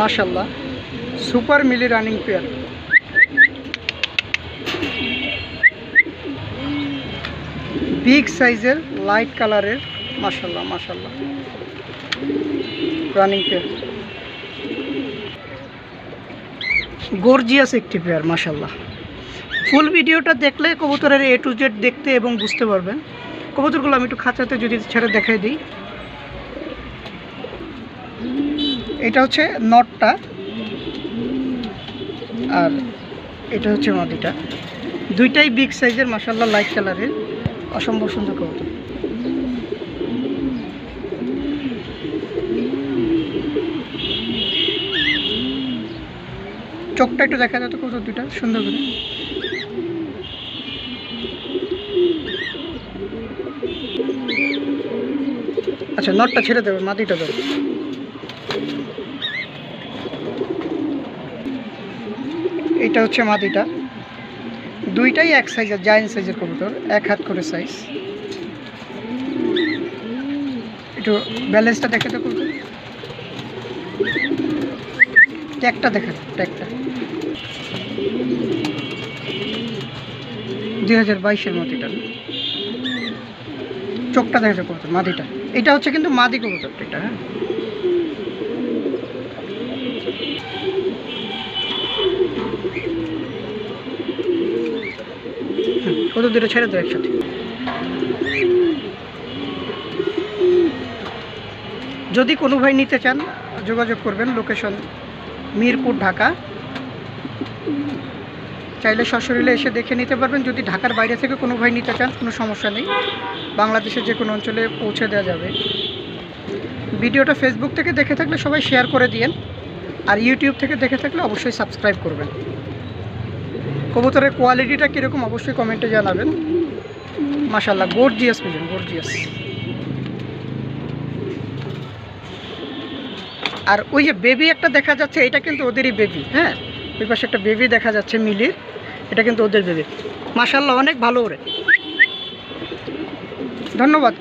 মাশাল্লাহ সুপার মিলি running pair. Big সাইজের লাইট কালারের মাশাল্লাহ মাশাল্লাহ রানিং পেয়ার। গর্জিয়াস একটি পেয়ার মাশাল্লাহ ফুল ভিডিওটা দেখলে কবুতরের এ টু জেড দেখতে এবং বুঝতে পারবেন। কবুতরগুলো আমি একটু খাঁচাতে যদি ছেড়ে দেখাই দিই। এটা হচ্ছে নটটা। আর এটা হচ্ছে মাদিটা দুইটাই বিগ সাইজের মাসাল্লাহ লাইট কালারের অসম্ভব সুন্দর কবুতর। চোখটা একটু দেখা যেত কবুতর দুইটা, সুন্দর করে। আচ্ছা নটটা ছেড়ে দেবে, মাটিটা দেবে এটা হচ্ছে মাদিটা দুইটাই এক সাইজের জায়েন্ট সাইজের কবুতর, এক হাত করে সাইজ একটু ব্যালেন্সটা দেখে কবুতর। ট্যাগটা দেখা ট্যাগটা দুই হাজার বাইশের মাদিটা চোখটা দেখা কবুতর মাদিটা এটা হচ্ছে কিন্তু মাদি কবুতরটা এটা হ্যাঁ। কত দূরে ছেড়ে দেয় একসাথে। যদি কোনো ভাই নিতে চান, যোগাযোগ করবেন লোকেশন মিরপুর, ঢাকা। চাইলে সশরীরে এসে দেখে নিতে পারবেন। যদি ঢাকার বাইরে থেকে কোনো ভাই নিতে চান, কোনো সমস্যা নেই। বাংলাদেশের যে কোনো অঞ্চলে পৌঁছে দেওয়া যাবে। ভিডিওটা ফেসবুক থেকে দেখে থাকলে সবাই শেয়ার করে দিয়েন। আর ইউটিউব থেকে দেখে থাকলে অবশ্যই সাবস্ক্রাইব করবেন। কবুতরের কোয়ালিটিটা কীরকম অবশ্যই কমেন্টে জানাবেন। মাশাল্লাহ গর্জিয়াস পেলেন গর্জিয়াস আর ওই যে বেবি একটা দেখা যাচ্ছে, এটা কিন্তু ওদেরই বেবি হ্যাঁ? ওই পাশে একটা বেবি দেখা যাচ্ছে মিলির এটা কিন্তু ওদের বেবি মাশাল্লাহ অনেক ভালো ওরে। ধন্যবাদ।